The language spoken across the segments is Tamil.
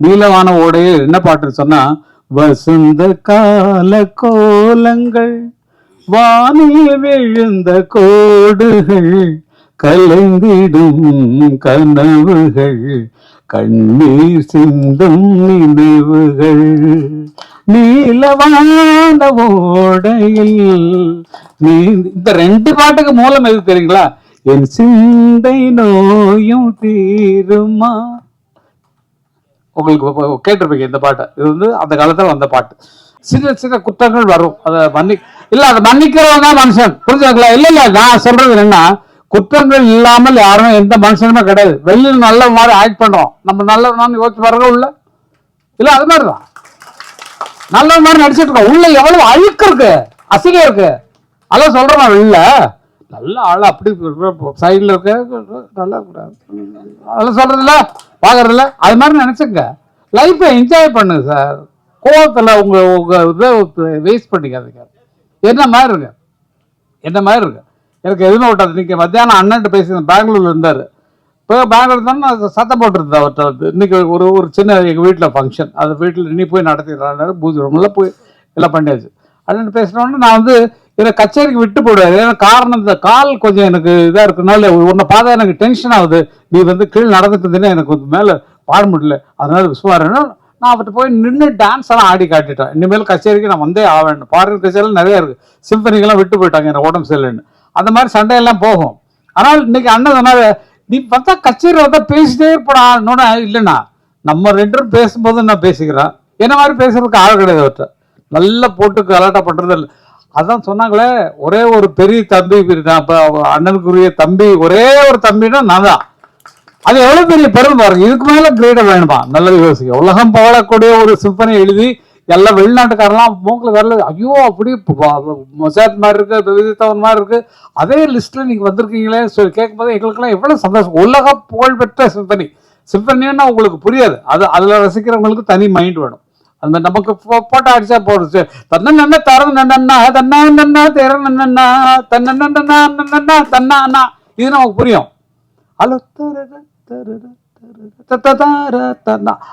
நீலவான ஓடையில் என்ன பாட்டு சொன்னா? வசந்த கால கோலங்கள் வானில் விழுந்த கோடுகள் கலைந்திடும் கனவுகள் கண்ணீர் சிந்தும் நினைவுகள். நீலவான ஓடையில் நீ இந்த ரெண்டு பாட்டுக்கு மூலம் எது தெரியுங்களா? என் சிந்தை நோயும் தீருமா? உங்களுக்கு கேட்டிருப்பீங்க இந்த பாட்டை. இது வந்து அந்த காலத்தில் வந்த பாட்டு. சின்ன சின்ன குற்றங்கள் வரும். அதை மன்னி இல்லை அதை மன்னிக்கிறவன் தான் மனுஷன். புரிஞ்சுக்கல இல்லை இல்லை நான் சொல்றது என்னன்னா குற்றங்கள் இல்லாமல் யாரும் எந்த மனுஷனுமே கிடையாது. வெளியில் நல்ல மாதிரி ஆக்ட் பண்ணுறோம் நம்ம நல்லவனான்னு யோசிச்சு பாருங்க இல்லை இல்லை அது மாதிரி தான் நல்ல மாதிரி நடிச்சிட்டு இருக்கோம். உள்ள எவ்வளவு அழுக்கு இருக்கு. அசிங்கம் இருக்கு. அதான் சொல்றேன் வெளில நல்ல ஆள் அப்படி சைடில் இருக்க நல்லா அதெல்லாம் சொல்றது இல்ல அது மாதிரி நினச்சிங்க லைஃப்பை என்ஜாய் பண்ணுங்க சார் கோவத்தில் உங்கள் உங்கள் இதை வேஸ்ட் பண்ணிக்காதீங்க. என்ன மாதிரி இருக்கு? என்ன மாதிரி இருக்கு? எனக்கு எதுவுமே விட்டாது நீங்கள் மத்தியானம் அண்ணன்ட்ட பேசி பெங்களூரில் இருந்தார். இப்போ பெங்களூர் தான் நான் சத்தம் போட்டிருந்தேன் அவர்கிட்ட வந்து. இன்னைக்கு ஒரு ஒரு சின்ன எங்கள் வீட்டில் ஃபங்க்ஷன் அந்த வீட்டில் நீ போய் நடத்திடுறாரு பூஜை ரூமில் போய் எல்லாம் பண்ணியாச்சு. அண்ணன் பேசினோடனே நான் வந்து இதை கச்சேரிக்கு விட்டு போடுவாரு ஏன்னா காரணம் இந்த கால் கொஞ்சம் எனக்கு இதாக இருக்கனால உன்னை பார்த்தா எனக்கு டென்ஷன் ஆகுது. நீ வந்து கீழே நடந்துட்டு இருந்தீங்கன்னா எனக்கு கொஞ்சம் மேலே பாட முடியல அதனால விஸ்வாரன்னா நான் அவர்கிட்ட போய் நின்று டான்ஸ் எல்லாம் ஆடி காட்டிட்டேன். இனிமேல் கச்சேரிக்கு நான் வந்தே ஆவேன். பாடல் கச்சேரிலாம் நிறைய இருக்கு. சிம்பனிக்கெல்லாம் விட்டு போயிட்டாங்க எனக்கு உடம்பு சரியில்லைன்னு அந்த மாதிரி சண்டையெல்லாம் போகும். ஆனால் இன்னைக்கு அண்ணன் சொன்னாரு நீ பார்த்தா கச்சேரி வந்தா பேசிட்டே இருப்படா. இன்னொன்னு இல்லைண்ணா நம்ம ரெண்டு பேசும்போது நான் பேசிக்கிறேன். என்ன மாதிரி பேசுறதுக்கு ஆள் கிடையாது அவர்கிட்ட. நல்லா போட்டு கலாட்டா பண்றது இல்லை அதான் சொன்னாங்களே ஒரே ஒரு பெரிய தம்பி நான் அண்ணனுக்குரிய தம்பி ஒரே ஒரு தம்பின்னா நான் தான். அது எவ்வளவு பெரிய பெருமை பாருங்க. இதுக்கு மேல கிரேட வேணுமா? நல்லது யோசிக்க உலகம் பவளக்கூடிய ஒரு சிம்பனை எழுதி எல்லாம் வெளிநாட்டுக்காரெல்லாம் மூக்கில் வரல ஐயோ அப்படி மொசாத் மாதிரி இருக்கு விதித்தவன் மாதிரி இருக்கு. அதே லிஸ்ட்ல நீங்க வந்திருக்கீங்களே சொல்லி கேட்கும்போது எங்களுக்கெல்லாம் எவ்வளவு சந்தோஷம். உலக புகழ்பெற்ற சிம்பனி. சிம்பனின்னா உங்களுக்கு புரியாது. அது அதுல ரசிக்கிறவங்களுக்கு தனி மைண்ட் வேணும். அந்த மாதிரி நமக்கு போ- போட்டோ அடிச்சா போடுச்சு தன்ன நன்ன தரம் நன்னா தன்னா நன்னா தேர நன்னா தன்ன நன்னா நன்னா தன்னா அண்ணா இது நமக்கு புரியும். அலோ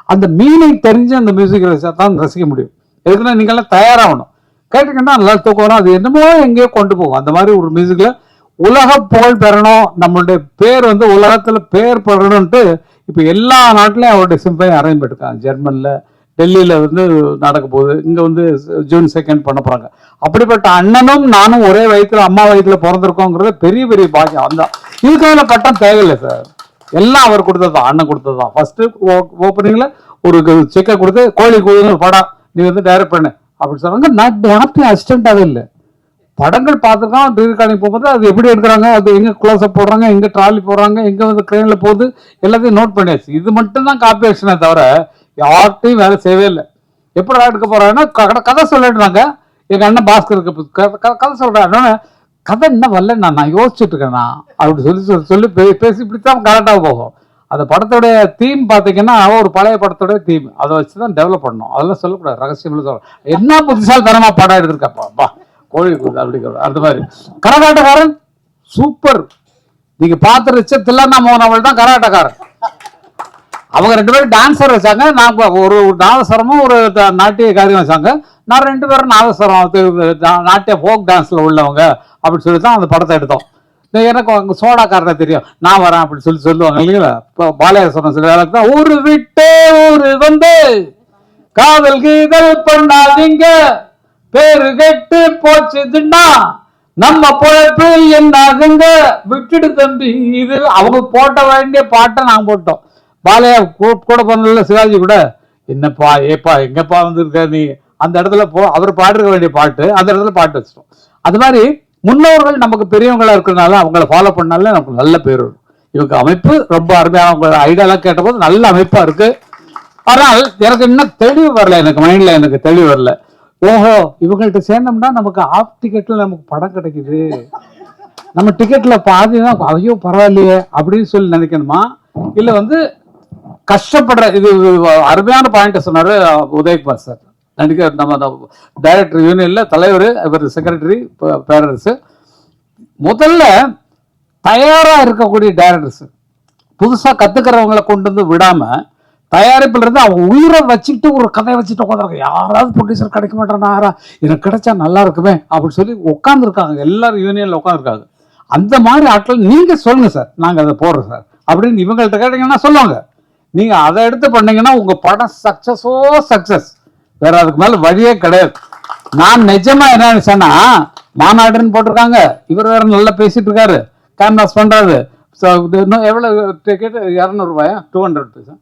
அந்த மீனிங் தெரிஞ்சு அந்த மியூசிக் ரசிச்சா தான் ரசிக்க முடியும். எதுக்குன்னா நீங்களாம் தயாராகணும். கேட்டீங்கன்னா நல்லா தூக்கம் வரும் அது என்னமோ எங்கேயோ கொண்டு போகும். அந்த மாதிரி ஒரு மியூசிக்கில் உலக புகழ் பெறணும். நம்மளுடைய பேர் வந்து உலகத்தில் பேர் பெறணும்ட்டு இப்போ எல்லா நாட்டிலையும் அவருடைய சிம்பனி அரேஞ்ச் பண்ணிருக்காங்க ஜெர்மனில் டெல்லியில் வந்து நடக்க போகுது. இங்கே வந்து ஜூன் செகண்ட் பண்ண போகிறாங்க அப்படிப்பட்ட அண்ணனும் நானும் ஒரே வயதில் அம்மா வயதில் பிறந்திருக்கோங்கிறது பெரிய பெரிய பாக்கியம். அந்த இதுக்கான பட்டம் தேவையில்லை சார் எல்லாம் அவர் கொடுத்ததுதான் அண்ணன் கொடுத்தது தான். ஃபஸ்ட்டு ஓப்பனிங்கில் ஒரு செக்கை கொடுத்து கோழி கூதுன்னு படம் நீ வந்து டைரக்ட் பண்ணு. அப்படி சொன்னாங்க. நான் ஹாப்பி அசிஸ்டண்டாகவே இல்லை. படங்கள் பார்த்துருக்கோம் ரீகார்டிங் போகும்போது அது எப்படி எடுக்கிறாங்க அது எங்கே க்ளோஸ் போடுறாங்க எங்கே ட்ராலி போடுறாங்க எங்கே வந்து ட்ரெயினில் போகுது எல்லாத்தையும் நோட் பண்ணியாச்சு. இது மட்டும் தான் காப்பி ஆக்ஷனே தவிர யார்கிட்டையும் வேலை செய்யவே இல்லை. எப்படி எடுக்க போறாங்கன்னா கதை சொல்லிடுறாங்க. எங்க அண்ணன் பாஸ்கருக்கு க- கதை சொல்றாங்க கதை என்ன வரல நான் நான் யோசிச்சுட்டு இருக்கேன் அப்படி சொல்லி சொல்லி சொல்லி பே- பேசி இப்படித்தான் கரெக்டாக போகும். அந்த படத்தோடைய தீம் பார்த்தீங்கன்னா ஒரு பழைய படத்தோட தீம் அதை வச்சு தான் டெவலப் பண்ணணும். அதெல்லாம் சொல்லக்கூடாது ரகசியம்னு சொல்ல என்ன புதுசால் தரமாக படம் எடுத்திருக்காப்பா கோழி கூது அப்படிங்கிற அந்த மாதிரி. கரகாட்டக்காரன்? சூப்பர். நீங்கள் பார்த்து ரிச்ச தில்லண்ணா மோகன் அவள் தான் கரகாட்டக்காரன். அவங்க ரெண்டு பேரும் டான்ஸர் வச்சாங்க நான் ஒரு நாதஸ்வரமும் ஒரு த- நாட்டிய காரியம் வச்சாங்க நான் ரெண்டு பேரும் நாதஸ்வரம் நாட்டிய ஃபோக் டான்ஸில் உள்ளவங்க அப்படின்னு சொல்லி தான் அந்த படத்தை எடுத்தோம். எனக்கு அங்க சோடாக்காரனை தெரியும். நான் வரேன் அப்படின்னு சொல்லி சொல்லுவாங்க இல்லைங்களா? இப்போ பாலையார் சொன்ன சில வேலைக்கு தான் ஊரு விட்டு ஊரு வந்து காதல் கீதல் பண்ணாதீங்க பேரு கெட்டு போச்சுதுன்னா நம்ம பொழப்பு என்னாதுங்க விட்டுடு தம்பி. இது அவங்க போட்ட வேண்டிய பாட்டை நான் போட்டோம். பாலையா கூ- கூட பண்ணல சிவாஜி கூட என்னப்பா ஏப்பா எங்கப்பா வந்திருக்க நீ? அந்த இடத்துல போ அவர் பாடிருக்க வேண்டிய பாட்டு அந்த இடத்துல பாட்டு வச்சிட்டோம். அது மாதிரி முன்னோர்கள் நமக்கு பெரியவங்களா இருக்கிறனால அவங்கள ஃபாலோ பண்ணாலே நமக்கு நல்ல பேர் வரும். இவங்க அமைப்பு ரொம்ப அருமையான அவங்களோட ஐடியாலாம் கேட்டபோது நல்ல அமைப்பா இருக்கு. ஆனால் எனக்கு இன்னும் தெளிவு வரல எனக்கு மைண்ட்ல எனக்கு தெளிவு வரல. ஓஹோ இவங்கள்ட்ட சேர்ந்தோம்னா நமக்கு ஆஃப் டிக்கெட்ல நமக்கு படம் கிடைக்குது. நம்ம டிக்கெட்ல பாதி தான் ஐயோ பரவாயில்லையே அப்படின்னு சொல்லி நினைக்கணுமா? இல்ல வந்து கஷ்டப்படுற இது அருமையான பாயிண்ட் சொன்னாரு உதயகுமார் சார். நடிகர் நம்ம டைரக்டர் யூனியன்ல தலைவர் இவர் செக்ரட்டரி பேரரசு. முதல்ல தயாரா இருக்கக்கூடிய டைரக்டர்ஸ் புதுசா கத்துக்கிறவங்களை கொண்டு வந்து விடாம தயாரிப்புல இருந்து அவங்க உயிரை வச்சுக்கிட்டு ஒரு கதையை வச்சுட்டு உட்காந்துருக்க யாராவது ப்ரொடியூசர் கிடைக்க மாட்டேறாரா எனக்கு கிடைச்சா நல்லா இருக்குமே அப்படின்னு சொல்லி உட்காந்துருக்காங்க எல்லாரும் யூனியன்ல உட்காந்துருக்காங்க அந்த மாதிரி ஆட்கள் நீங்க சொல்லுங்க சார். நாங்க அதை போடுறோம் சார். அப்படின்னு இவங்கள்ட்ட கேட்டீங்கன்னா சொல்லுவாங்க. நீங்க அதை எடுத்து பண்ணீங்கன்னா உங்க படம் சக்சஸோ சக்சஸ் வேற அதுக்கு மேல வழியே கிடையாது. நான் நிஜமா என்ன நினைச்சேன்னா மாநாடுன்னு போட்டிருக்காங்க. இவர் வேற நல்லா பேசிட்டு இருக்காரு. கேன்வாஸ் பண்றாரு. எவ்வளவு டிக்கெட் இரநூறுபாயா? டூ ஹண்ட்ரட் பைசா.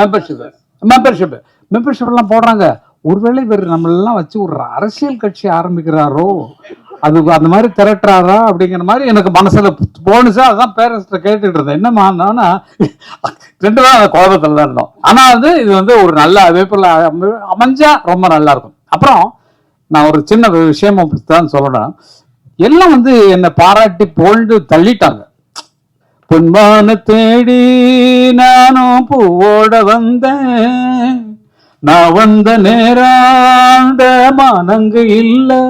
மெம்பர்ஷிப் மெம்பர்ஷிப் மெம்பர்ஷிப் எல்லாம் போடுறாங்க. ஒருவேளை இவர் நம்மளெல்லாம் வச்சு ஒரு அரசியல் கட்சி ஆரம்பிக்கிறாரோ? அது அந்த மாதிரி திரட்டுறாரா அப்படிங்கிற மாதிரி எனக்கு மனசுல போனுச்சு அதான் பேரண்ட்ஸ்ட கேட்டுட்டு இருந்தேன். என்னமா ரெண்டு பேரும் அந்த தான் இருந்தோம். ஆனா வந்து இது வந்து ஒரு நல்ல அமைப்புல அமைஞ்சா ரொம்ப நல்லா இருக்கும். அப்புறம் நான் ஒரு சின்ன விஷயம் தான் சொல்லணும் எல்லாம் வந்து என்னை பாராட்டி போல்டு தள்ளிட்டாங்க. பொன்மான தேடி நானும் பூவோட வந்தேன். நான் வந்த நேராண்ட மானங்கு இல்லை.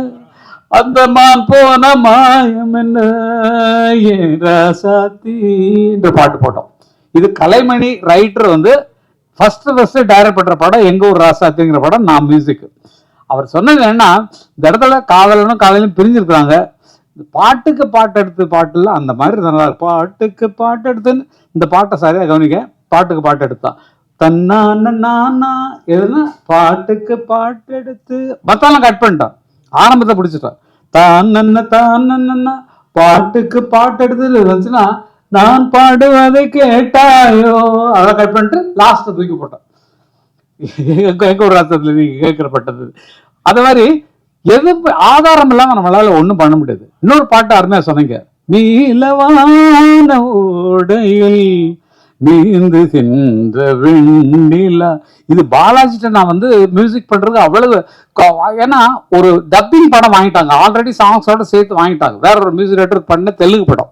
அந்த மான் போன மாயம் என்ன? என்ற பாட்டு போட்டோம். இது கலைமணி ரைட்டர் வந்து ஃபர்ஸ்ட் ஃபர்ஸ்ட் டைரக்ட் பண்ற படம் எங்க ஊர் ராசாத்திங்கிற படம் நான் மியூசிக் அவர் சொன்னது என்னன்னா இந்த இடத்துல காதலனும் காதலும் பிரிஞ்சிருக்கிறாங்க. இந்த பாட்டுக்கு பாட்டு எடுத்து பாட்டுல அந்த மாதிரி நல்லா பாட்டுக்கு பாட்டு எடுத்துன்னு இந்த பாட்டை சரியா கவனிக்க பாட்டுக்கு பாட்டு எடுத்தான் தன்னான நானா எதுனா பாட்டுக்கு பாட்டு எடுத்து மத்தாலாம் கட் பண்ணிட்டான் ஆரம்பத்தை பிடிச்சிட்டான் தான் தான் பாட்டுக்கு பாட்டு எடுத்து இருந்துச்சுன்னா நான் பாடுவதை கேட்டாயோ? அதை கட் பண்ணிட்டு லாஸ்ட்டை தூக்கி போட்டான். எங்க ஒரு அர்த்தத்துல நீங்க கேட்கப்பட்டது அது மாதிரி எது ஆதாரம் இல்லாம நம்மளால ஒண்ணும் பண்ண முடியாது. இன்னொரு பாட்டு அருமையா சொன்னீங்க. நீலவான ஓடையில் நீந்துகின்ற வெண்ணிலா. இது பாலாஜிட்ட நான் வந்து மியூசிக் பண்றது அவ்வளவு ஏன்னா ஒரு டப்பிங் படம் வாங்கிட்டாங்க. ஆல்ரெடி சாங்ஸோட சேர்த்து வாங்கிட்டாங்க. வேற ஒரு மியூசிக் ரைட்டர் பண்ண தெலுங்கு படம்.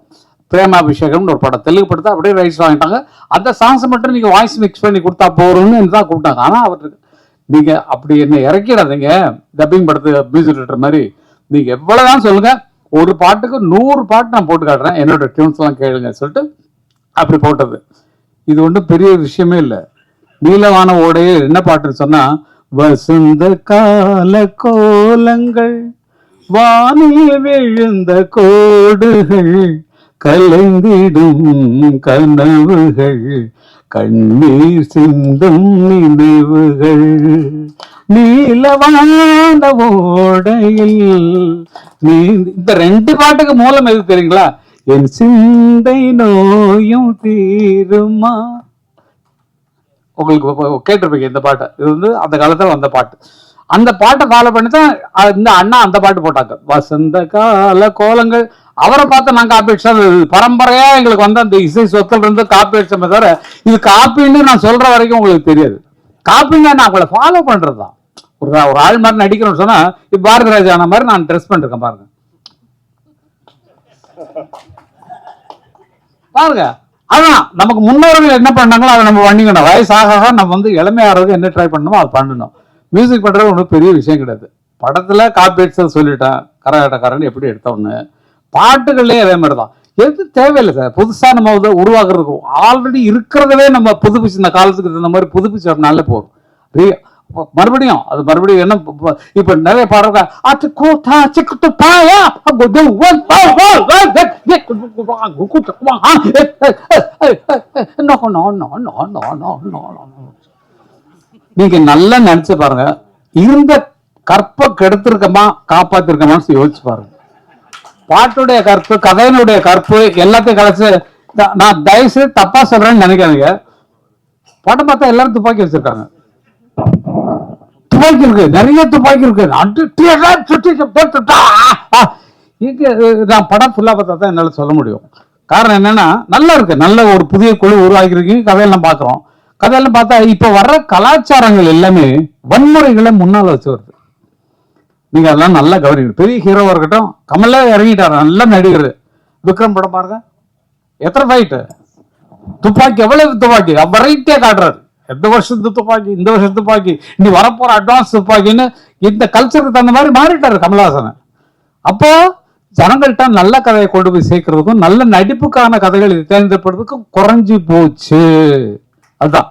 பிரேமாபிஷேகம்னு ஒரு படம். தெலுங்கு படத்தை அப்படியே ரைட்ஸ் வாங்கிட்டாங்க. அந்த சாங்ஸை மட்டும் நீங்க வாய்ஸ் மிக்ஸ் பண்ணி கொடுத்தா போறோம்னு தான் கூப்பிட்டாங்க. ஆனா அவருக்கு நீங்க அப்படி என்ன இறக்கிடாதீங்க. டப்பிங் படத்து மியூசிக் ரைட்டர் மாதிரி. நீங்க எவ்வளவுதான் சொல்லுங்க. ஒரு பாட்டுக்கு நூறு பாட்டு நான் போட்டு காட்டுறேன். என்னோட டியூன்ஸ் எல்லாம் கேளுங்க சொல்லிட்டு அப்படி போட்டது. இது ஒன்றும் பெரிய விஷயமே இல்லை. நீலவான ஓடையில் என்ன பாட்டுன்னு சொன்னா வசந்த கால கோலங்கள் வானில் விழுந்த கோடுகள் கலைந்திடும் கனவுகள் கண்ணீர் சிந்தும் நினைவுகள். நீலவான ஓடையில் நீ இந்த ரெண்டு பாட்டுக்கு மூலம் எது தெரியுங்களா? என் சிந்தை நோயும் தீருமா? உங்களுக்கு கேட்டிருப்பீங்க இந்த பாட்டை. இது வந்து அந்த காலத்துல வந்த பாட்டு. அந்த பாட்டை ஃபாலோ பண்ணி தான் இந்த அண்ணா அந்த பாட்டு போட்டாங்க. வசந்த கால கோலங்கள். அவரை பார்த்து நான் காப்பி அடிச்சா பரம்பரையா எங்களுக்கு வந்து அந்த இசை சொத்துல இருந்து காப்பி அடிச்சோமே தவிர இது காப்பின்னு நான் சொல்ற வரைக்கும் உங்களுக்கு தெரியாது. காப்பின்னா நான் அவங்கள ஃபாலோ பண்றதுதான். ஒரு ஒரு ஆள் மாதிரி நடிக்கணும்னு சொன்னா இப்ப பாரதி மாதிரி நான் ட்ரெஸ் பண்ணிருக்கேன் பாருங்க. பாருங்க. அதான் நமக்கு முன்னோர்கள் என்ன பண்ணாங்களோ அதை நம்ம பண்ணிக்கணும். வயசாக ஆக நம்ம வந்து இளமையாகிறதுக்கு என்ன ட்ரை பண்ணணுமோ அதை பண்ணணும். மியூசிக் பண்றது ஒன்றும் பெரிய விஷயம் கிடையாது. படத்துல காப்பி சொல்லிட்டேன். கரகாட்டக்காரன் எப்படி எடுத்தோன்னு பாட்டுகள்லயே அதே மாதிரி தான் எது தேவையில்லை சார். புதுசா நம்ம வந்து உருவாக்குறதுக்கு. ஆல்ரெடி இருக்கிறதவே நம்ம புதுப்பிச்சு இந்த காலத்துக்கு தகுந்த மாதிரி புதுப்பிச்சோம்னாலே போதும். ரீ- மறுபடியும் அது மறுபடியும் என்ன இப்ப நிறைய பாடுறாங்க அச்சு கூத்தா சிக்கு பாயா நீங்க நல்லா நினைச்சு பாருங்க. இருந்த கற்ப கெடுத்திருக்கமா காப்பாத்திருக்கமான்னு யோசிச்சு பாருங்க. பாட்டுடைய கற்பு கதையினுடைய கற்பு எல்லாத்தையும் கலைச்சு நான் தயவு செய்து தப்பா சொல்றேன்னு நினைக்காதீங்க. படம் பார்த்தா எல்லாரும் துப்பாக்கி வச்சிருக்காங்க. துப்பாக்கி இருக்கு நிறைய துப்பாக்கி இருக்கு. சுற்றி போட்டுட்டா. ஆ, நான் படம் ஃபுல்லாக பார்த்தா தான் என்னால் சொல்ல முடியும். காரணம் என்னன்னா நல்லா இருக்கு. நல்ல ஒரு புதிய குழு உருவாக்கியிருக்கீங்க கதையெல்லாம் பார்க்குறோம். கதையெல்லாம் பார்த்தா இப்போ வர்ற கலாச்சாரங்கள் எல்லாமே வன்முறைகளை முன்னால் வச்சு வருது. நீங்கள் அதெல்லாம் நல்லா கவனிக்கணும். பெரிய ஹீரோவாக இருக்கட்டும் கமலா இறங்கிட்டார். நல்ல நடிகர். விக்ரம் படம் பாருங்க. எத்தனை ஃபைட்டு துப்பாக்கி எவ்வளவு துப்பாக்கி? வெரைட்டியாக காட்டுறாரு. எந்த வருஷத்து துப்பாக்கி இந்த வருஷம் துப்பாக்கி இனி வரப்போற அட்வான்ஸ் துப்பாக்கின்னு இந்த கல்ச்சருக்கு தகுந்த மாதிரி மாறிட்டாரு கமல்ஹாசன். அப்போ ஜனங்கள்கிட்ட நல்ல கதையை கொண்டு போய் சேர்க்கறதுக்கும் நல்ல நடிப்புக்கான கதைகள் தேர்ந்தெடுப்பதுக்கும் குறைஞ்சி போச்சு. அதுதான்.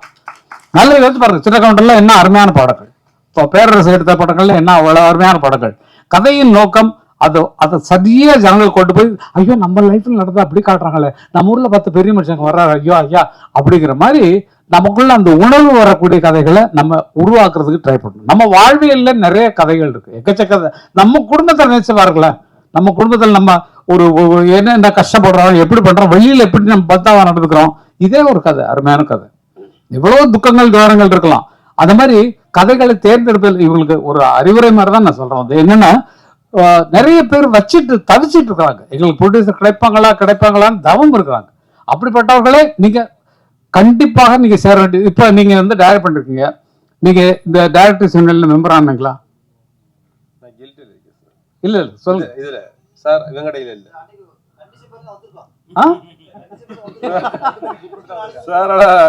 நல்ல யோசிச்சு பாருங்க சின்ன கவுண்டர்ல என்ன அருமையான பாடல்கள். இப்போ பேரரசு எடுத்த படங்கள்ல என்ன அவ்வளவு அருமையான படங்கள் கதையின் நோக்கம் அது அதை சரியா ஜனங்கள் கொண்டு போய் ஐயோ நம்ம லைஃப்ல நடந்தா அப்படி காட்டுறாங்களே நம்ம ஊர்ல பத்து பெரிய மனுஷங்க வர்றாரு ஐயோ ஐயா அப்படிங்கிற மாதிரி நமக்குள்ள அந்த உணர்வு வரக்கூடிய கதைகளை நம்ம உருவாக்குறதுக்கு ட்ரை பண்ணணும். நம்ம வாழ்வியல்ல நிறைய கதைகள் இருக்கு. எக்கச்சக்க கதை. நம்ம குடும்பத்தை நினைச்சு பாருங்களேன் நம்ம குடும்பத்தில் நம்ம ஒரு என்ன என்னென்ன கஷ்டப்படுறோம் எப்படி பண்றோம் வெளியில எப்படி நம்ம பத்தாவா நடந்துக்கிறோம் இதே ஒரு கதை அருமையான கதை. எவ்வளவு துக்கங்கள் துவாரங்கள் இருக்கலாம். அந்த மாதிரி கதைகளை தேர்ந்தெடுப்பதில் இவங்களுக்கு ஒரு அறிவுரை மாதிரி தான் நான் சொல்றேன். அது என்னன்னா நிறைய பேர் வச்சிட்டு தவிச்சிட்டு இருக்கிறாங்க. எங்களுக்கு ப்ரொடியூசர் கிடைப்பாங்களா கிடைப்பாங்களான்னு தவம் இருக்கிறாங்க. அப்படிப்பட்டவர்களே நீங்க கண்டிப்பாக நீங்க சேர வேண்டியது இப்ப நீங்க வந்து டைரக்ட் பண்ணிருக்கீங்க. நீங்க இந்த டைரக்டர் யூனியன்ல மெம்பர் ஆனீங்களா. இல்ல இல்ல சொல்லுங்க. இதுல சார் வெங்கடையில இல்ல. ஆ?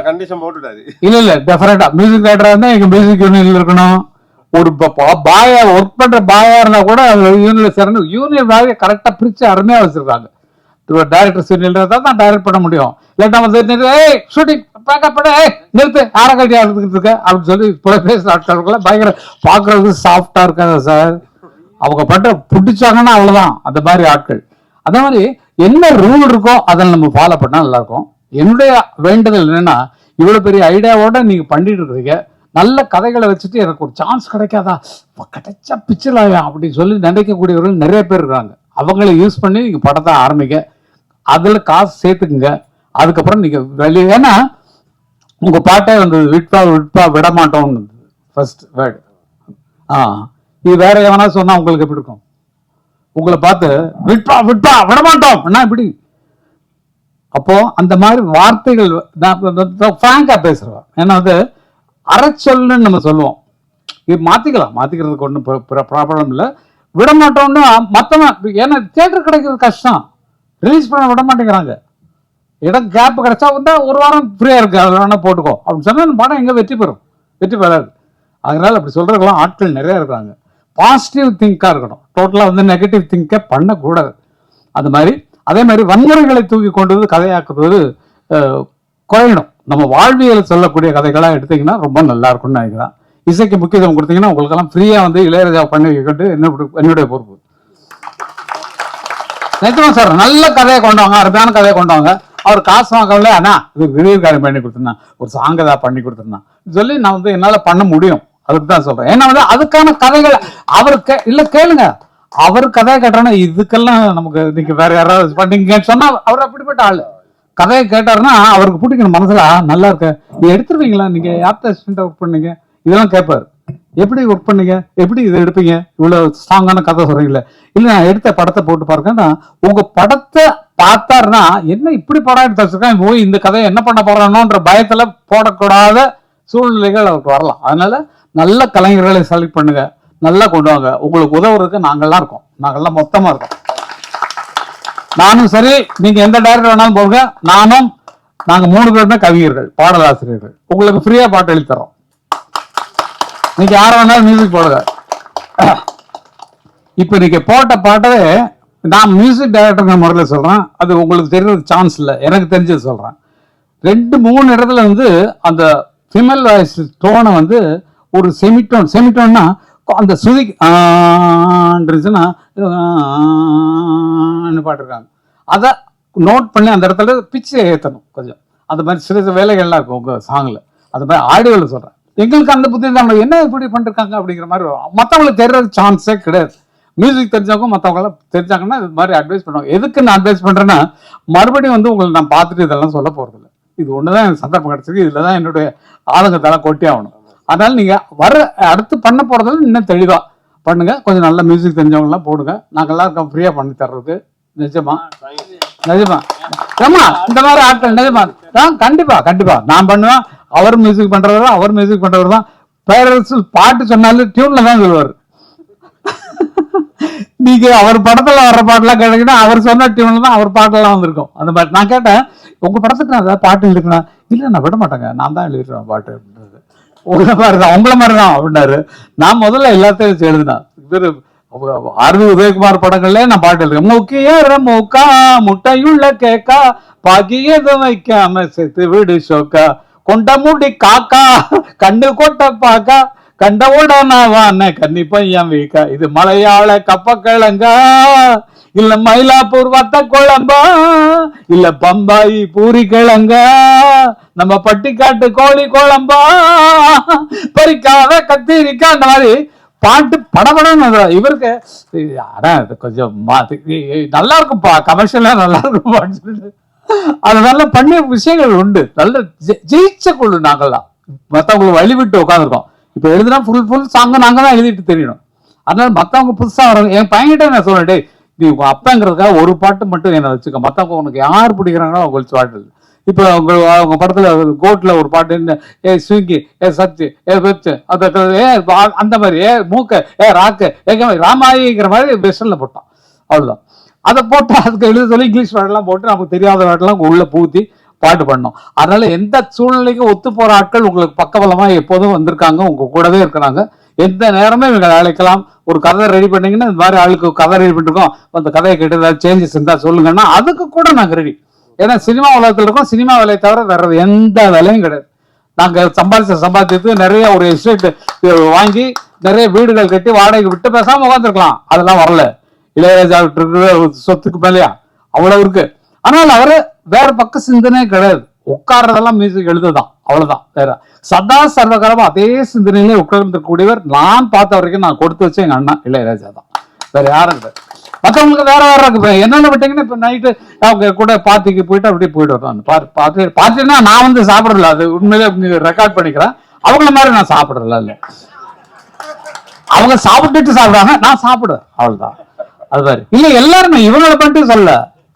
கண்டிஷன் போட்டுட்டாரு. இல்ல இல்ல மியூசிக் டைரக்டரா இருந்தா எங்க மியூசிக் யூனியன்ல இருக்கணும். ஒரு பாயா ஒர்க் பண்ற பாயா இருந்தா கூட யூனியன்ல சேரணும். யூனியன் வேலையை கரெக்டா பிரிச்சு அருமையா வச்சிருக்காங்க. டைரக்டர் சரி தான் தான் டைரக்ட் பண்ண முடியும். இல்லாட்டா வந்து நிறுத்து, ஏய் ஷூட்டிங் பார்க்க பண்ண ஏய் நிறுத்து யாரை கட்டி அழுதுகிட்டு இருக்க அப்படின்னு சொல்லி புல பேச ஆட்களுக்குலாம் பயங்கர பார்க்கறது சாஃப்டாக இருக்காது சார். அவங்க பண்ற பிடிச்சாங்கன்னா அவ்வளோதான் அந்த மாதிரி ஆட்கள். அதே மாதிரி என்ன ரூல் இருக்கோ அதை நம்ம ஃபாலோ பண்ணால் நல்லாயிருக்கும். என்னுடைய வேண்டுதல் என்னென்னா இவ்வளோ பெரிய ஐடியாவோட நீங்கள் பண்ணிட்டு இருக்கீங்க நல்ல கதைகளை வச்சுட்டு எனக்கு ஒரு சான்ஸ் கிடைக்காதா? கிடைச்சா பிச்சலாயா அப்படின்னு சொல்லி நினைக்கக்கூடியவர்கள் நிறைய பேர் இருக்காங்க. அவங்களை யூஸ் பண்ணி நீங்கள் படத்தை ஆரம்பிக்க அதில் காசு சேர்த்துக்குங்க. அதுக்கப்புறம் நீங்கள் வெளியே ஏன்னா உங்கள் பாட்டே வந்தது விட்பா விட்பா விட மாட்டோம்னு ஃபர்ஸ்ட் வேர்டு ஆ இது வேற எவனா சொன்னால் உங்களுக்கு எப்படி இருக்கும்? உங்களை பார்த்து விட்பா விட்பா விட மாட்டோம் என்ன இப்படி? அப்போ அந்த மாதிரி வார்த்தைகள் நான் ஃப்ராங்கா ஏன்னா வந்து அறச்சொல்லுன்னு நம்ம சொல்லுவோம். இது மாற்றிக்கலாம் மாற்றிக்கிறதுக்கு ஒன்றும் ப்ராப்ளம் இல்லை. விட மாட்டோம்னா மற்றவன் ஏன்னா தேட்டர் கிடைக்கிறது கஷ்டம். ரிலீஸ் பண்ண விட மாட்டேங்கிறாங்க. இடம் கேப் கிடைச்சா வந்து ஒரு வாரம் ஃப்ரீயா இருக்கு அதை வேணா போட்டுக்கோ. அப்படின்னு சொன்னா படம் எங்க வெற்றி பெறும்? வெற்றி பெறாது. அதனால அப்படி சொல்றதுக்கெல்லாம் ஆட்கள் நிறைய இருக்காங்க பாசிட்டிவ் திங்கா இருக்கணும். டோட்டலா வந்து நெகட்டிவ் திங்கை பண்ணக்கூடாது. அந்த மாதிரி அதே மாதிரி வன்முறைகளை தூக்கி கொண்டு வந்து கதையாக்குவது குறையணும். நம்ம வாழ்வியல் சொல்லக்கூடிய கதைகளாக எடுத்தீங்கன்னா ரொம்ப நல்லா இருக்கும்னு நினைக்கிறேன். இசைக்கு முக்கியத்துவம் கொடுத்தீங்கன்னா உங்களுக்கெல்லாம் ஃப்ரீயா வந்து இளையராஜா பண்ணி வைக்கிட்டு என்னுடைய என்னுடைய பொறுப்பு. நிஜமா சார். நல்ல கதையை கொண்டு வாங்க அருமையான கதையை கொண்டு வாங்க அவர் காசு வாங்கல அண்ணா இது திடீர் காரியம் பண்ணி கொடுத்துருந்தான். ஒரு சாங் ஏதாவது பண்ணி கொடுத்துருந்தான். சொல்லி நான் வந்து என்னால பண்ண முடியும். அதுக்கு தான் சொல்றேன். ஏன்னா வந்து அதுக்கான கதைகள் அவர் கே- இல்ல கேளுங்க. அவர் கதையை கேட்டாருன்னா இதுக்கெல்லாம் நமக்கு நீங்க வேற யாராவது பண்ணீங்கன்னு சொன்னா அவர் அப்படிப்பட்ட ஆளு. கதையை கேட்டாருன்னா அவருக்கு பிடிக்கணும் மனசுல. நல்லா இருக்க. நீ எடுத்துருவீங்களா? நீங்க யார்த்த அசிஸ்டண்டா ஒர்க் பண்ணீங்க? இதெல்லாம் கேட்பாரு எப்படி ஒர்க் பண்ணீங்க? எப்படி இதை எடுப்பீங்க? இவ்வளோ ஸ்ட்ராங்கான கதை சொல்றீங்களே இல்லை நான் எடுத்த படத்தை போட்டு பாருங்கன்னா உங்கள் படத்தை பார்த்தாருன்னா என்ன இப்படி படம் எடுத்து வச்சிருக்கேன்? போய் இந்த கதையை என்ன பண்ண போறானோன்ற பயத்தில் போடக்கூடாத சூழ்நிலைகள் அவருக்கு வரலாம். அதனால நல்ல கலைஞர்களை செலக்ட் பண்ணுங்க. நல்லா கொண்டு வாங்க. உங்களுக்கு உதவுறதுக்கு நாங்கள்லாம் இருக்கோம். நாங்கள்லாம் மொத்தமாக இருக்கோம். நானும் சரி நீங்கள் எந்த டைரக்டர் வேணாலும் போங்க. நானும் நாங்கள் மூணு பேருமே கவிஞர்கள் பாடலாசிரியர்கள். உங்களுக்கு ஃப்ரீயாக பாட்டு எழுதி தரோம். நீங்க யார வேணாலும் மியூசிக் போடுங்க. இப்போ நீங்க போட்ட பாட்டவே நான் மியூசிக் டைரக்டர் முறையில் சொல்றேன். அது உங்களுக்கு தெரியறது சான்ஸ் இல்லை. எனக்கு தெரிஞ்சது சொல்றேன். ரெண்டு மூணு இடத்துல வந்து அந்த ஃபிமேல் வாய்ஸ் டோனை வந்து ஒரு செமிட்டோன் செமிட்டோன்னா அந்த சுதி இருந்துச்சுன்னா பாட்டிருக்காங்க அதை நோட் பண்ணி அந்த இடத்துல பிச்சை ஏற்றணும் கொஞ்சம். அந்த மாதிரி சிறு சிறு வேலைகள்லாம் இருக்கும் உங்கள் சாங்கில் அந்த மாதிரி ஆடியோவில் சொல்கிறேன் எங்களுக்கு அந்த புத்தி தான் என்ன இப்படி பண்ணிருக்காங்க அப்படிங்கிற மாதிரி வரும். மற்றவங்களுக்கு தெரியற சான்ஸே கிடையாது. மியூசிக் தெரிஞ்சவங்க மற்றவங்களாம் தெரிஞ்சாங்கன்னா இது மாதிரி அட்வைஸ் பண்ணுவாங்க. எதுக்கு நான் அட்வைஸ் பண்ணுறேன்னா மறுபடியும் வந்து உங்களை நான் பார்த்துட்டு இதெல்லாம் சொல்ல போகிறதில்ல இது ஒன்று தான் எனக்கு சந்தர்ப்பம் கிடச்சிருக்கு. இதில் தான் என்னுடைய ஆதங்கத்தெல்லாம் கொட்டி ஆகணும். அதனால் நீங்கள் வர அடுத்து பண்ண போறதுல இன்னும் தெளிவாக பண்ணுங்க. கொஞ்சம் நல்ல மியூசிக் தெரிஞ்சவங்கலாம் போடுங்க. நாங்கெல்லாம் இருக்கோம் ஃப்ரீயாக பண்ணி தர்றது. நிஜமா? நிஜமா. ஏமா இந்த மாதிரி ஆட்கள் நிஜமா? ஆ, கண்டிப்பா கண்டிப்பா. நான் பண்ணுவேன். அவர் மியூசிக் பண்றவர் தான் அவர் மியூசிக் பண்றவர் தான். பேரரசு பாட்டு சொன்னாலும் டியூன்ல தான் சொல்லுவார். நீங்க அவர் படத்துல வர்ற பாட்டுலாம் கேட்டீங்கன்னா அவர் சொன்ன டியூன்ல தான் அவர் பாட்டெல்லாம் வந்திருக்கும். அந்த மாதிரி. நான் கேட்டேன் உங்க படத்துக்கு நான் ஏதாவது பாட்டு எழுதுனா? இல்ல நான் விட மாட்டேங்க. நான் தான் எழுதிடுவேன் பாட்டு. அப்படின்றது உங்களை மாதிரி தான் உங்களை மாதிரி தான். அப்படின்னாரு. நான் முதல்ல எல்லாத்தையும் வச்சு எழுதினேன். இவரு அருவி உதயகுமார் படங்கள்ல நான் பாட்டு எழுதுறேன் முக்கிய மூக்கா முட்டையுள்ள கேக்கா பாக்கியதும் வைக்காம செத்து விடு ஷோக்கா கொண்டமுடி காக்கா கண்ணு கொட்ட பாக்கா கண்டவுடனாவான கன்னி பையன் வீக்கா. இது மலையாள கப்பக்கிழங்கா இல்ல மயிலாப்பூர் வத்த குழம்பா இல்ல பம்பாய் பூரி கிழங்கா. நம்ம பட்டிக்காட்டு கோழி குழம்பா பறிக்காத கத்திரிக்கா அந்த மாதிரி பாட்டு படபடன்னு இவருக்கு ஆனா கொஞ்சம் நல்லா இருக்கும்பா கமர்ஷியலா நல்லா இருக்கும் பாட்டு அதெல்லாம் அது நல்ல பண்ணிய விஷயங்கள் உண்டு. நல்ல ஜெயிச்ச குழு நாங்கள்லாம். மத்தவங்களுக்கு வழி விட்டு உட்காந்துருக்கோம் இப்ப எழுதுனா ஃபுல் ஃபுல் சாங்க நாங்க தான் எழுதிட்டு தெரியணும். அதனால மத்தவங்க புதுசா வர என் பையன்கிட்ட நான் சொல்றேன் நீ உங்க அப்பங்கிறதுக்காக ஒரு பாட்டு மட்டும் என்ன வச்சுக்க. மத்தவங்க உனக்கு யார் பிடிக்கிறாங்களோ அவங்களுக்கு பாட்டு இப்போ உங்க அவங்க படத்துல கோட்ல ஒரு பாட்டு என்ன ஏ ஸ்விங்கி ஏ சச்சு ஏ வெச்சு அந்த ஏ பா- அந்த மாதிரி ஏ மூக்க ஏ ராக்கு ஏ ராமாயிங்கிற மாதிரி பெஸ்ட்ல போட்டான். அவ்வளவுதான். அதை போட்டு அதுக்கு எழுத சொல்லி இங்கிலீஷ் வேர்டெல்லாம் போட்டு நமக்கு தெரியாத வேர்டெல்லாம் உள்ள பூத்தி பாட்டு பண்ணோம். அதனால எந்த சூழ்நிலைக்கும் ஒத்து போற ஆட்கள் உங்களுக்கு பக்கபலமா எப்போதும் வந்திருக்காங்க. உங்க கூடவே இருக்கிறாங்க. எந்த நேரமே இவங்க அழைக்கலாம் ஒரு கதை ரெடி பண்ணீங்கன்னா இந்த மாதிரி ஆளுக்கு கதை ரெடி பண்ணிருக்கோம். அந்த கதையை கேட்டு ஏதாவது சேஞ்சஸ் இருந்தா சொல்லுங்கன்னா அதுக்கு கூட நாங்க ரெடி ஏன்னா சினிமா உலகத்துல இருக்கோம். சினிமா வேலையை தவிர வேற எந்த வேலையும் கிடையாது. நாங்க சம்பாதிச்ச சம்பாதிச்சதுக்கு நிறைய ஒரு எஸ்டேட் வாங்கி நிறைய வீடுகள் கட்டி வாடகை விட்டு பேசாம உட்காந்துருக்கலாம் அதெல்லாம் வரல. இளையராஜா விட்டு ஒரு சொத்துக்கு மேலயா? அவ்வளவு இருக்கு. ஆனால் அவரு வேற பக்க சிந்தனையே கிடையாது. உட்கார்றதெல்லாம் மியூசிக் எழுதுதான் அவ்வளவுதான். வேற. சதா சர்வகாலமா அதே சிந்தனையிலே உட்கார்ந்துக்கூடியவர் நான் பார்த்த வரைக்கும் நான் கொடுத்து வச்ச எங்க அண்ணா இளையராஜா தான். வேற யாரும் கிடையாது மற்றவங்களுக்கு வேற வேற இருக்கு. என்னென்ன விட்டீங்கன்னா இப்ப நைட்டு அவங்க கூட பார்ட்டிக்கு போயிட்டு அப்படியே போயிட்டு வருவாங்க பார்ட்டி பார்ட்டினா நான் வந்து சாப்பிடல அது உண்மையிலே ரெக்கார்ட் பண்ணிக்கிறேன். அவங்கள மாதிரி நான் சாப்பிடல இல்ல அவங்க சாப்பிட்டுட்டு சாப்பிடுறாங்க நான் சாப்பிடுவேன். அவ்வளவுதான். அது மாதிரி. இல்ல எல்லாருமே இவங்களை பண்ணிட்டு சொல்ல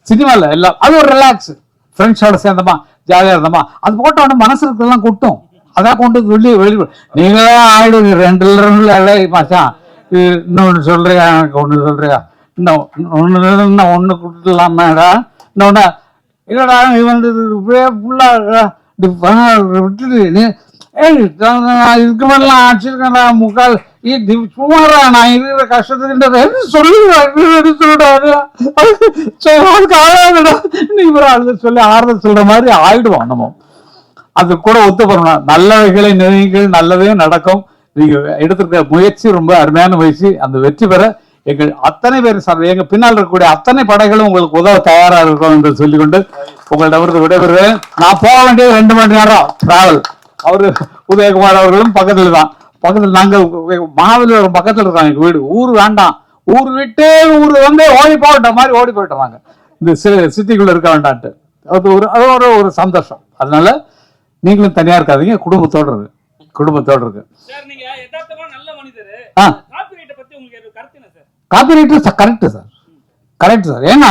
சினிமால எல்லாம் அது ஒரு ரிலாக்ஸ் ஃப்ரெண்ட்ஸோட சேர்ந்தமா ஜாலியா இருந்தோமா அது போட்ட உடனே மனசுக்கு கொட்டும். அதான் கொண்டு வெளியே வெளியே நீங்க ஆயிடுங்க ரெண்டு ரெண்டு மச்சான். இது இன்னொன்னு சொல்றியா எனக்கு ஒண்ணு சொல்றியா? இன்னும் ஒன்று ஒன்று ஒண்ணு கொடுத்துடலாமேடா இன்னொன்னு இல்லடா இவன் இப்படியே ஃபுல்லாக விட்டுட்டு நீ ஏய் இதுக்கு மேலாம் அடிச்சிருக்கேன்டா முக்கால் இது சும்மாடா நான் இருக்கிற கஷ்டத்துக்குன்றது சொல்லுடா சொல்லுடாது அதுக்கு ஆளாதுடா நீ ஒரு ஆறுதல் சொல்லி ஆறுதல் சொல்ற மாதிரி ஆயிடுவோம் நம்ம அது கூட ஒத்து பண்ணணும் நல்லவைகளை நினைவுகள் நல்லதே நடக்கும் நீங்க எடுத்துருக்க முயற்சி ரொம்ப அருமையான முயற்சி அந்த வெற்றி பெற எங்கள் அத்தனை பேர் சார் எங்க பின்னால் இருக்கக்கூடிய அத்தனை படைகளும் உங்களுக்கு உதவ தயாரா இருக்கும் என்று சொல்லிக்கொண்டு உங்களிடமிருந்து விடைபெறுவேன் நான் போக வேண்டியது ரெண்டு மணி நேரம் டிராவல் அவரு உதயகுமார் அவர்களும் பக்கத்துல தான் பக்கத்துல நாங்க மகாபலிபுரம் பக்கத்துல இருக்காங்க எங்க வீடு. ஊர் வேண்டாம். ஊர் விட்டு ஊர் வந்து ஓடி போகிட்ட மாதிரி ஓடி போயிட்டுறாங்க இந்த சிட்டிக்குள்ள இருக்க வேண்டான்ட்டு. அது ஒரு அது ஒரு ஒரு சந்தோஷம். அதனால நீங்களும் தனியா இருக்காதீங்க. குடும்பத்தோட இருக்கு குடும்பத்தோட இருக்கு. ஆ. காப்பி ரைட்டை பத்தி உங்களுக்கு ஒரு கருத்து என்ன sir correct sir correct sir ஏன்னா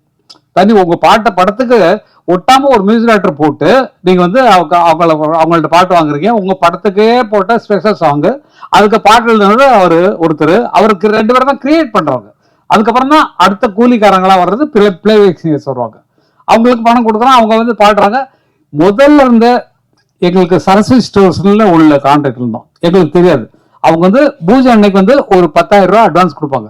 தனி உங்க பாட்டை படத்துக்கு ஒட்டாம ஒரு மியூசிக் டைரக்டர் போட்டு நீங்க வந்து அவங்க அவங்கள அவங்கள்ட்ட பாட்டு வாங்குறீங்க. உங்க படத்துக்கே போட்ட ஸ்பெஷல் சாங்கு அதுக்கு பாட்டு எழுதுனது அவரு ஒருத்தர். அவருக்கு ரெண்டு பேரும் தான் கிரியேட் பண்றவங்க. அதுக்கப்புறம் தான் அடுத்த கூலிக்காரங்களா வர்றது பிளே பிளேவேக் சிங்கர்ஸ் வருவாங்க. அவங்களுக்கு பணம் கொடுக்குறோம் அவங்க வந்து பாடுறாங்க. முதல்ல இருந்த எங்களுக்கு சரஸ்வதி ஸ்டோர்ஸ்ல உள்ள கான்ட்ராக்ட் இருந்தோம். எங்களுக்கு தெரியாது. அவங்க வந்து பூஜை அன்னைக்கு வந்து ஒரு பத்தாயிரம் ரூபா அட்வான்ஸ் கொடுப்பாங்க.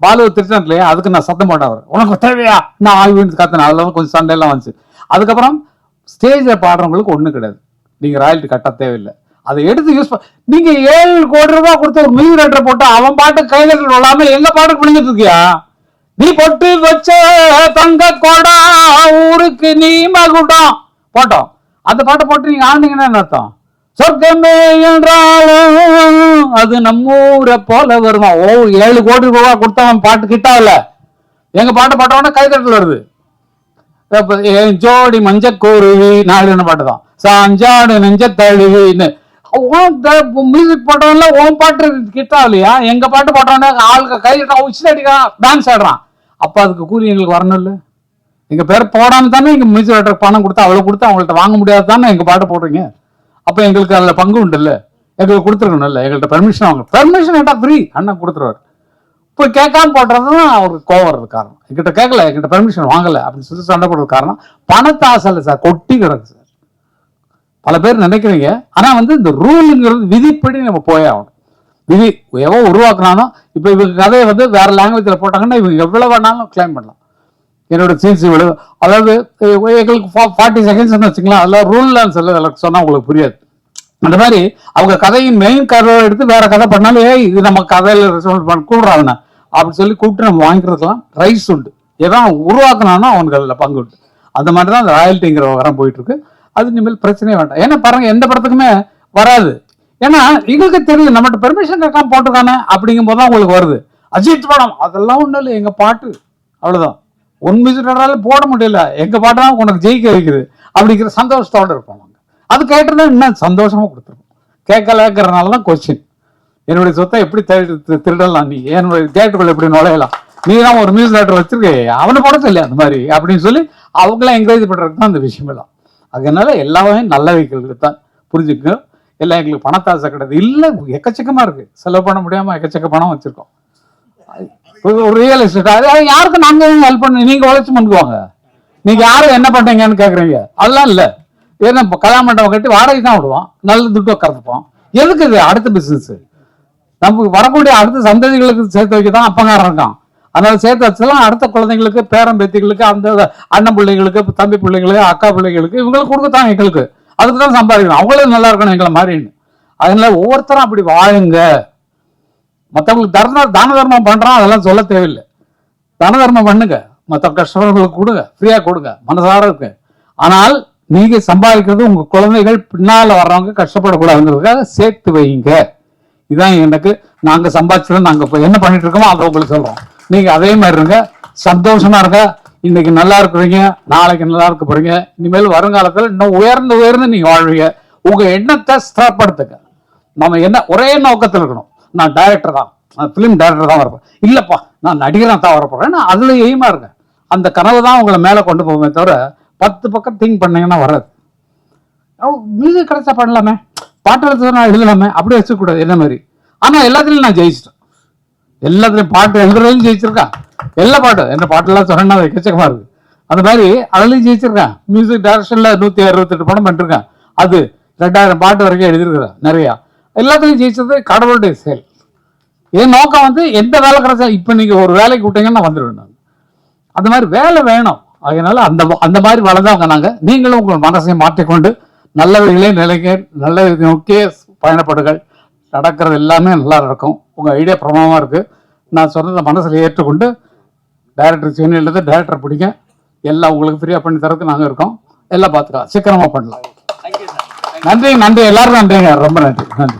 பாலு திட்டினது இல்லையா அதுக்கு நான் சத்தம் போட்டேன் அவர். உனக்கு தேவையா? நான் ஆய்வுன்னு கத்தினேன் அதெல்லாம் கொஞ்சம் சண்டையெல்லாம் வந்துச்சு. அதுக்கப்புறம் ஸ்டேஜில் பாடுறவங்களுக்கு ஒன்றும் கிடையாது. நீங்கள் ராயல்ட்டி கட்ட தேவையில்லை. அதை எடுத்து யூஸ் பண்ண நீங்க ஏழு கோடி ரூபாய் கொடுத்த ஒரு மியூசிக் ரைட்டரை போட்டு அவன் பாட்டு கையில் விடாம எங்க பாட்டுக்கு பிடிஞ்சிட்டு இருக்கியா? நீ பொட்டு வச்ச தங்க கொடா ஊருக்கு நீ மகுடம். போட்டோம். அந்த பாட்டை போட்டு நீங்க ஆனீங்கன்னா என்ன அர்த்தம்? சொர்க்கமே என்றாலும் அது நம்ம ஊரை போல வருமா? ஓ ஏழு கோடி ரூபா கொடுத்தவன் பாட்டு கிட்டாவில்ல எங்க பாட்டு பாட்டவன கைதட்டல் வருது. என் ஜோடி மஞ்ச நாலு என்ன பாட்டு தான்? சாஞ்சாடு நெஞ்ச தழுவின்னு மியூசிக் போட்டவன்ல உன் பாட்டு கிட்டா இல்லையா எங்க பாட்டு போட்டவன ஆளுக்கு கை உச்சி அடிக்கிறான் டான்ஸ் ஆடுறான். அப்ப அதுக்கு கூலி எங்களுக்கு வரணும் இல்ல எங்க பேர் போடாம தானே எங்க மியூசிக் டைரக்டர் பணம் கொடுத்து அவ்வளவு கொடுத்து அவங்கள்ட்ட வாங்க முடியாது தானே எங்க பாட்டு போடுறீங்க? அப்ப எங்களுக்கு அதுல பங்கு உண்டுல்ல. எங்களுக்கு கொடுத்துருக்கணும்ல எங்கள்கிட்ட பெர்மிஷன் அவங்க. பெர்மிஷன் கேட்டா ஃப்ரீ அண்ணன் கொடுத்துருவாரு. இப்போ கேட்காம போடுறது தான் அவருக்கு கோவம் வர்றது காரணம். என்கிட்ட கேட்கல. என்கிட்ட பெர்மிஷன் வாங்கல. அப்படின்னு சொல்லி சண்டை போடுறது காரணம். பணத்தை ஆசை இல்லை சார். கொட்டி கிடக்கு சார். பல பேர் நினைக்கிறீங்க. ஆனா வந்து இந்த ரூலுங்கிறது விதிப்படி நம்ம போயே ஆகணும். விதி எவ்வளோ உருவாக்குனாலும் இப்போ இவங்க கதையை வந்து வேற லாங்குவேஜில் போட்டாங்கன்னா இவங்க எவ்வளோ வேணாலும் கிளைம் பண்ணலாம். என்னோட சீன்ஸ் இவ்வளவு. அதாவது எங்களுக்கு ஃபார்ட்டி செகண்ட்ஸ் வச்சுக்கலாம் அதில் ரூல்லாம் சொல்ல எனக்கு சொன்னால் உங்களுக்கு புரியாது. அந்த மாதிரி அவங்க கதையின் மெயின் கதை எடுத்து வேற கதை பண்ணாலும் ஏய் இது நம்ம கதையில ரிசல்ட் பண்ண கூடுறாங்கண்ணா. அப்படின்னு சொல்லி கூப்பிட்டு நம்ம வாங்கிக்கிறதுக்கெல்லாம் ரைஸ் உண்டு. எதான் உருவாக்கினானோ அவனுக்கு அதில் பங்கு உண்டு. அந்த மாதிரி தான் அந்த ராயல்ட்டிங்கிற வரம் போயிட்டு இருக்கு அது இனிமேல் பிரச்சனையே வேண்டாம். ஏன்னா பாருங்க எந்த படத்துக்குமே வராது. ஏன்னா எங்களுக்கு தெரியுது நம்மகிட்ட பெர்மிஷன் கேட்காம போட்டுருக்கானே அப்படிங்கும் போது தான் உங்களுக்கு வருது. அஜித் படம் அதெல்லாம் ஒன்றும் இல்லை எங்கள் பாட்டு. அவ்வளோதான் ஒன் மியூசிக் போட முடியல. எங்க பாட்டா உனக்கு ஜெயிக்க வைக்குது. அப்படிங்கிற சந்தோஷத்தோட இருப்போம் அது கேட்டிருந்தா இன்னும் சந்தோஷமா கொடுத்துருப்போம் கேட்கலங்கிறனால தான் கொஸ்டின் என்னுடைய சொத்தை எப்படி திருடலாம் நீ? என்னுடைய தேட்டருக்குள்ள எப்படி நுழையலாம்? நீ தான் ஒரு மியூசிக் டேரக்டர் வச்சிருக்கே. அவனை போட சொல்லி அந்த மாதிரி அப்படின்னு சொல்லி அவங்களாம் என்கரேஜ் பண்றதுக்கு தான் அந்த விஷயம் எல்லாம் அதனால எல்லாமே நல்ல வைக்கிறது தான் புரிஞ்சுக்க. எல்லாம் எங்களுக்கு பணத்தாசை கிடையாது. இல்லை எக்கச்சக்கமா இருக்கு. செலவு பண்ண முடியாம எக்கச்சக்க பணம் வச்சிருக்கோம். ஒரு- ரியல் எஸ்டேட் அது யாருக்கும் யாருக்கு நாங்க ஹெல்ப் பண்ண நீங்க உழைச்சு பண்ணுவாங்க நீங்க யாரும் என்ன பண்றீங்கன்னு கேக்குறீங்க. அதெல்லாம் இல்ல. ஏன்னா கல்யாண மண்டபம் கட்டி வாடகை தான் விடுவோம். நல்ல துட்டு கறந்துப்போம் எதுக்கு இது அடுத்த பிசினஸ் நமக்கு வரக்கூடிய அடுத்த சந்ததிகளுக்கு சேர்த்து வைக்க தான் அப்பங்காரம் இருக்கான். அதனால சேர்த்து வச்சலாம் அடுத்த குழந்தைங்களுக்கு பேரன் பேத்திகளுக்கு அந்த அண்ணன் பிள்ளைங்களுக்கு தம்பி பிள்ளைங்களுக்கு அக்கா பிள்ளைங்களுக்கு இவங்களுக்கு கொடுக்கத்தான் எங்களுக்கு. அதுக்கு தான் சம்பாதிக்கணும். அவங்களும் நல்லா இருக்கணும் எங்களை மாதிரின்னு. அதனால ஒவ்வொருத்தரும் அப்படி வாழுங்க. மற்றவங்களுக்கு தர்ம தான தர்மம் பண்ணுறான் அதெல்லாம் சொல்ல தேவையில்லை. தான தர்மம் பண்ணுங்க. மற்ற கஷ்டங்களுக்கு கொடுங்க. ஃப்ரீயாக கொடுங்க. மனசார இருக்கு. ஆனால் நீங்கள் சம்பாதிக்கிறது உங்கள் குழந்தைகள் பின்னால் வர்றவங்க கஷ்டப்படக்கூடாதுங்கிறதுக்காக சேர்த்து வைங்க. இதான் எனக்கு நாங்கள் சம்பாதிச்சதை நாங்கள் இப்போ என்ன பண்ணிட்டு இருக்கோமோ அதை உங்களுக்கு சொல்கிறோம் நீங்கள் அதே மாதிரி இருங்க. சந்தோஷமாக இருங்க. இன்னைக்கு நல்லா இருக்கிறீங்க. நாளைக்கு நல்லா இருக்க போறீங்க. இனிமேல் வருங்காலத்தில் இன்னும் உயர்ந்து உயர்ந்து நீங்கள் வாழ்வீங்க. உங்கள் எண்ணத்தை ஸ்திரப்படுத்துங்க. நம்ம என்ன ஒரே நோக்கத்தில் இருக்கணும். நான் டைரக்டர் தான். நான் ஃபிலிம் டைரக்டர் தான் வரப்போறேன். இல்லைப்பா நான் நடிகராக தான் வரப்போறேன். நான் அதுல எய்மா இருங்க. அந்த கனவு தான் உங்களை மேலே கொண்டு போகுமே தவிர பத்து பக்கம் திங்க் பண்ணீங்கன்னா வராது. மியூசிக் கிடைச்சா பண்ணலாமே. பாட்டு எழுத்து நான் எழுதலாமே. அப்படியே வச்சுக்கூடாது என்ன மாதிரி. ஆனா எல்லாத்துலையும் நான் ஜெயிச்சிட்டேன். எல்லாத்துலயும் பாட்டு எழுதுறதுலையும் ஜெயிச்சிருக்கேன் எல்லா பாட்டு. என்ன பாட்டெல்லாம் சொன்னா அது இருக்குது அந்த மாதிரி அதுலேயும் ஜெயிச்சிருக்கேன். மியூசிக் டைரக்ஷனில் நூற்றி அறுபத்தெட்டு படம் பண்ணிருக்கேன். அது ரெண்டாயிரம் பாட்டு வரைக்கும் எழுதியிருக்கிறேன் நிறையா. எல்லாத்துலயும் ஜெயிச்சது கடவுளுடைய செயல். என் நோக்கம் வந்து எந்த வேலை கிடைச்சா இப்போ நீங்கள் ஒரு வேலைக்கு விட்டீங்கன்னா நான் வந்துடுவேன் நான். அந்த மாதிரி வேலை வேணும். அதனால அந்த அந்த மாதிரி வளர்ந்தவங்க நாங்கள் நீங்களும் உங்கள் மனசை மாற்றிக்கொண்டு நல்ல வழிகளே நிலைங்க நல்ல நோக்கிய பயணப்படுகள் நடக்கிறது எல்லாமே நல்லா இருக்கும் உங்கள் ஐடியா பிரபலமாக இருக்குது நான் சொன்னதை மனசில் ஏற்றுக்கொண்டு டைரக்டர் சீனியர்லேருந்து டைரக்டர் பிடிங்க. எல்லாம் உங்களுக்கு ஃப்ரீயாக பண்ணி தரதுக்கு நாங்கள் இருக்கோம். எல்லாம் பார்த்துக்கலாம். சீக்கிரமாக பண்ணலாம். நன்றி நன்றி. எல்லாருக்கும் நன்றிங்க. ரொம்ப நன்றி. நன்றி.